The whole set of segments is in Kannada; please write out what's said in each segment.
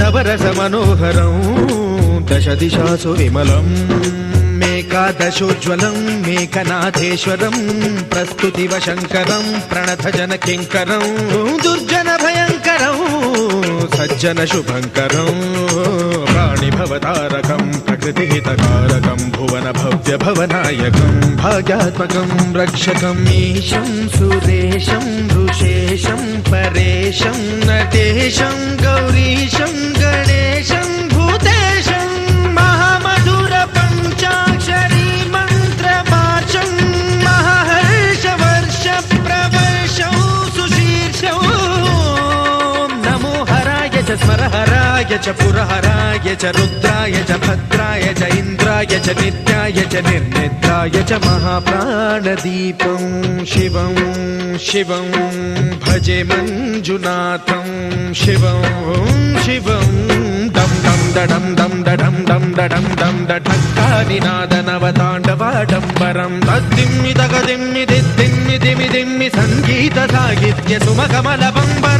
నవరస మనోహరం దశ దిశాసు విమలం మేకాదశోజ్వలం మేకనాథేశ్వరం ప్రస్తుతివ శంకరం ప్రణథజన కింకరం దుర్జన భయంకరం సజ్జన శుభంకరం. प्राणिभवतारकं प्रकृतिहितकारकं भुवनभव्यभवनायकं भाग्यात्मकं रक्षकम् ईशं सुरेशं ऋषेशं परेशं नटेशं गौरीशं गणेशं भूतेशं महामधुर पञ्चाक्षरी मन्त्रपाशं महर्षवर्ष प्रवर्षौ सुशीर्षौ। नमो हराय च स्मरहराय च पुरहराय। రుద్రాయ చ రుద్రాయ చ భద్రాయ చ ఇంద్రాయ చ నిత్యాయ చ నిర్నిద్రాయ చ మహాప్రాణదీపం శివం శివం భజే మంజునాథం శివం శివం. దం దం దడం దం దడం దం దడం దం దఠక్కానినాదనవతాండవాడంబరం తద్దిమ్మి తగదిమ్మి దిద్దిమ్మి దిమ్మి దిమ్మి దిమ్మి సంగీత సాహిత్య సుమకమల బంబరం.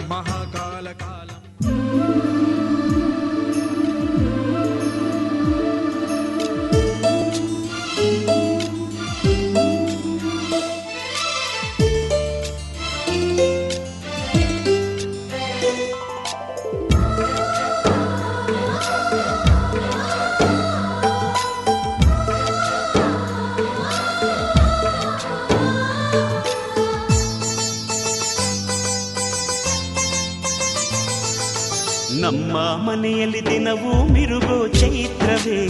ಮನೆಯಲ್ಲಿ ದಿನವೂ ಮಿರುಗೋ ಚೈತ್ರವೇ.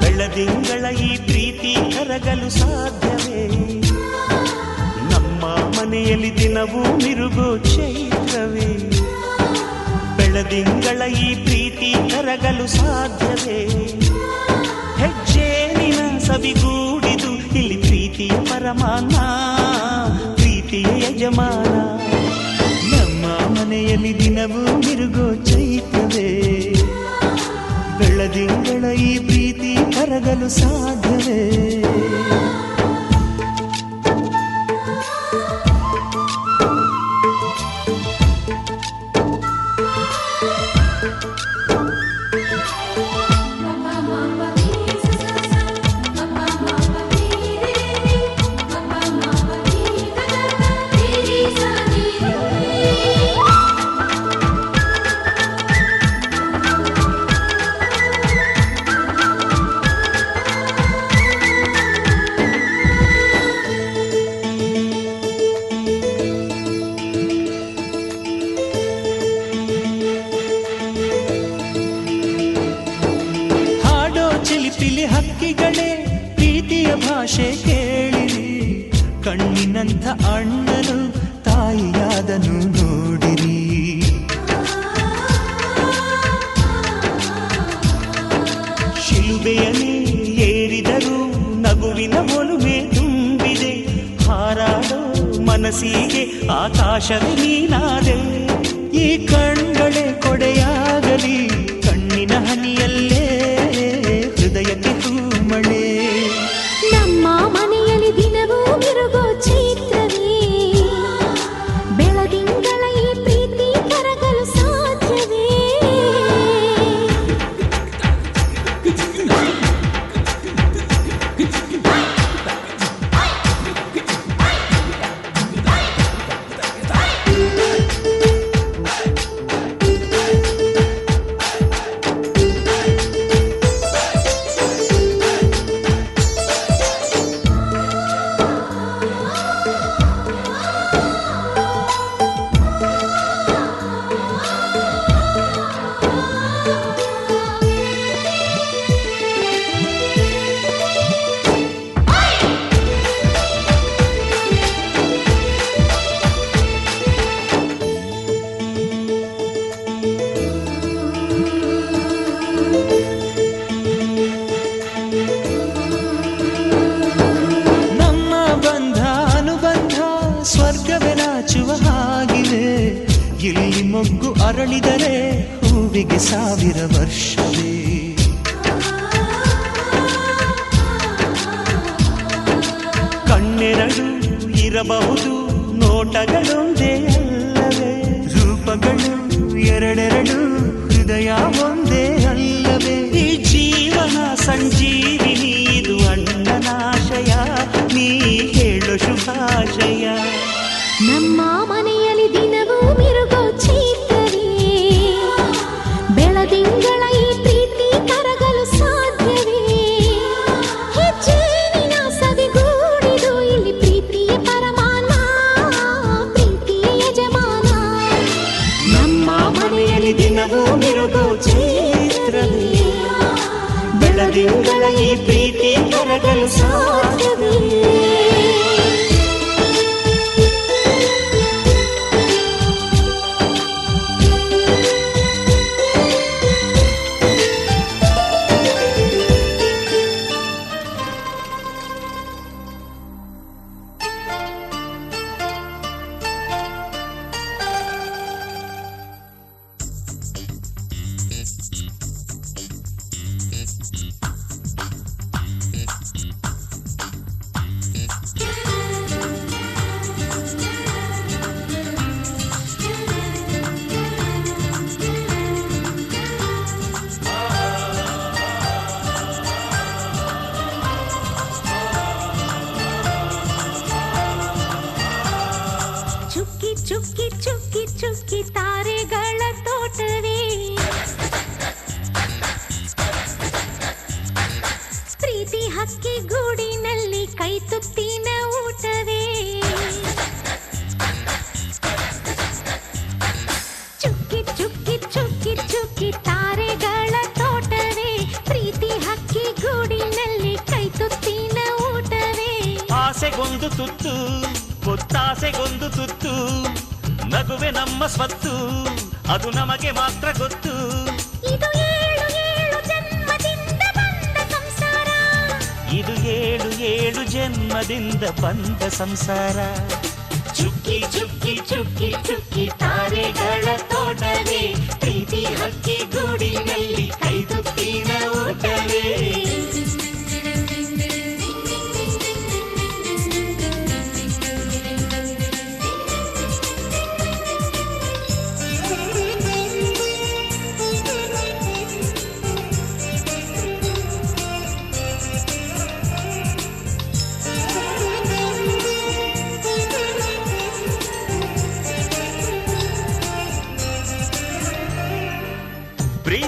ಬೆಳ್ಳದಿಂಗಳ ಈ ಪ್ರೀತಿ ಕರಗಲು ಸಾಧ್ಯವೇ. ನಮ್ಮ ಮನೆಯಲ್ಲಿ ದಿನವೂ ಮಿರುಗೋ ಚೈತ್ರವೇ. ಬೆಳದಿಂಗಳ ಈ ಪ್ರೀತಿ ಕರಗಲು ಸಾಧ್ಯವೇ. ಹೆಜ್ಜೇನಿನ ಸವಿಗೂಡಿದು ಇಲ್ಲಿ ಪ್ರೀತಿ ಪರಮಾನ ಪ್ರೀತಿಯ ಯಜಮಾನ. ನಮ್ಮ ಮನೆಯಲ್ಲಿ ದಿನವೂ ಮಿರುಗೋ ಬೆಳದಿಂಗಳ ಈ ಪ್ರೀತಿ ಕರಗಲು ಸಾಧ್ಯವೇ? ಕಣ್ಣಿನಂಥ ಅಣ್ಣನು, ತಾಯಿಯಾದನು ನೋಡಿರಿ. ಶಿಲುಬೆಯಲ್ಲಿ ಏರಿದರೂ ನಗುವಿನ ಒಲುಮೆ ತುಂಬಿದೆ. ಹಾರಾಡೋ ಮನಸ್ಸಿಗೆ ಆಕಾಶವೇ ನೀನಾದೆ. ಈ ಕಣ್ಗಳೇ ಕೊಡೆಯಾಗಲಿ. ಕಣ್ಣೆರಡು ಇರಬಹುದು ನೋಟಗಳೊಂದೇ ಅಲ್ಲವೇ ರೂಪಗಳು ಎರಡೆರಡು ಹೃದಯ ಒಂದೇ ಅಲ್ಲವೇ ಈ ಜೀವನ ಸಂಜೀವಿನಿ ಬೆಳದಿಂಗಳ ಈ ಪ್ರೀತಿ ಕರಗಲು ಸಾಧ್ಯವೇ ತುತ್ತಿನ ಊಟವೇ? ಚುಕ್ಕಿ ಚುಕ್ಕಿ ಚುಕ್ಕಿ ಚುಕ್ಕಿ ತಾರೆಗಳ ತೋಟವೇ? ಪ್ರೀತಿ ಹಕ್ಕಿ ಗೂಡಿನಲ್ಲಿ ಕೈ ತುತ್ತಿನ ಊಟವೇ? ಆಸೆಗೊಂದು ತುತ್ತು, ಗೊತ್ತಾಸೆಗೊಂದು ತುತ್ತು, ನಗುವೆ ನಮ್ಮ ಸ್ವತ್ತು, ಅದು ನಮಗೆ ಮಾತ್ರ ಗೊತ್ತು. ಇದು ಏಳು ಏಳು ಜನ್ಮದಿಂದ ಬಂದ ಸಂಸಾರ ಚುಕ್ಕಿ ಚುಕ್ಕಿ ಚುಕ್ಕಿ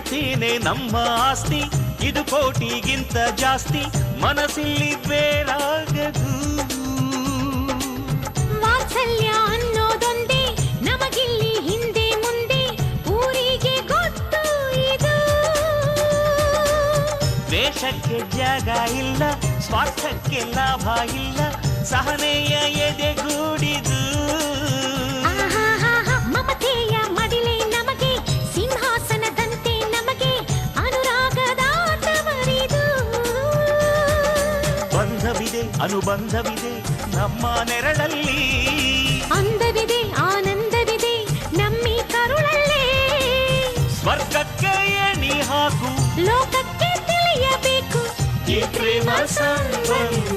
ಪ್ರೀತಿನೇ ನಮ್ಮ ಆಸ್ತಿ. ಇದು ಕೋಟಿಗಿಂತ ಜಾಸ್ತಿ. ಮನಸ್ಸಿಲ್ಲಿ ಬೇರಾಗದು ವಾತ್ಸಲ್ಯ ಅನ್ನೋದೊಂದೇ ನಮಗಿಲ್ಲಿ ಹಿಂದೆ ಮುಂದೆ ಊರಿಗೆ ಗೊತ್ತು ಇದು. ವೇಷಕ್ಕೆ ಜಾಗ ಇಲ್ಲ ಸ್ವಾರ್ಥಕ್ಕೆ ಲಾಭ ಇಲ್ಲ ಸಹನೆಯ ಎದೆಗೂಡಿದು ಮಮತೆಯ ಬಂಧವಿದೆ ಅನುಬಂಧವಿದೆ ನಮ್ಮ ನೆರಳಲ್ಲಿ. ಅಂದವಿದೆ ಆನಂದವಿದೆ ನಮ್ಮಿ ಕರುಳಲ್ಲಿ. ಸ್ವರ್ಗಕ್ಕೆ ಎಣಿ ಹಾಕು. ಲೋಕಕ್ಕೆ ತಿಳಿಯಬೇಕು. ಈ ಪ್ರೇಮ ಸಂಬಂಧ.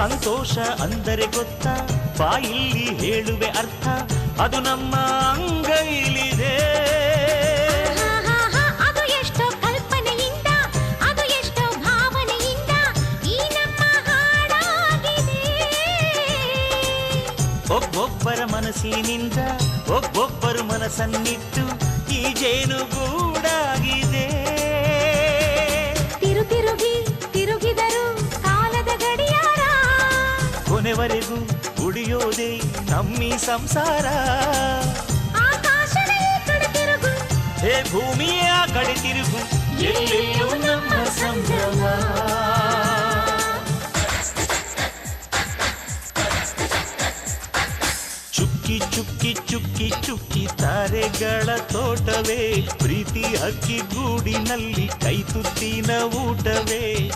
ಸಂತೋಷ ಅಂದರೆ ಗೊತ್ತ? ಬಾಯಿಲ್ಲಿ ಹೇಳುವೆ ಅರ್ಥ. ಅದು ನಮ್ಮ ಅಂಗೈಲಿದೆ. ಒಬ್ಬೊಬ್ಬರ ಮನಸ್ಸಿನಿಂದ ಒಬ್ಬೊಬ್ಬರು ಮನಸ್ಸನ್ನಿಟ್ಟು ಈ ಜೇನುಗೂ ಕೊನೆವರೆಗೂ ಉಳಿಯೋದೆ ನಮ್ಮಿ ಸಂಸಾರ. ಹೇ ಭೂಮಿಯ ಕಡೆ ತಿರುಗು. ನಮ್ಮ ಸಂಭ್ರಮ. ಚುಕ್ಕಿ ಚುಕ್ಕಿ ಚುಕ್ಕಿ ಚುಕ್ಕಿ ತಾರೆಗಳ ತೋಟವೇ ಪ್ರೀತಿ ಹಕ್ಕಿ ಗೂಡಿನಲ್ಲಿ ಕೈ ತುತ್ತಿನ ಊಟವೇ.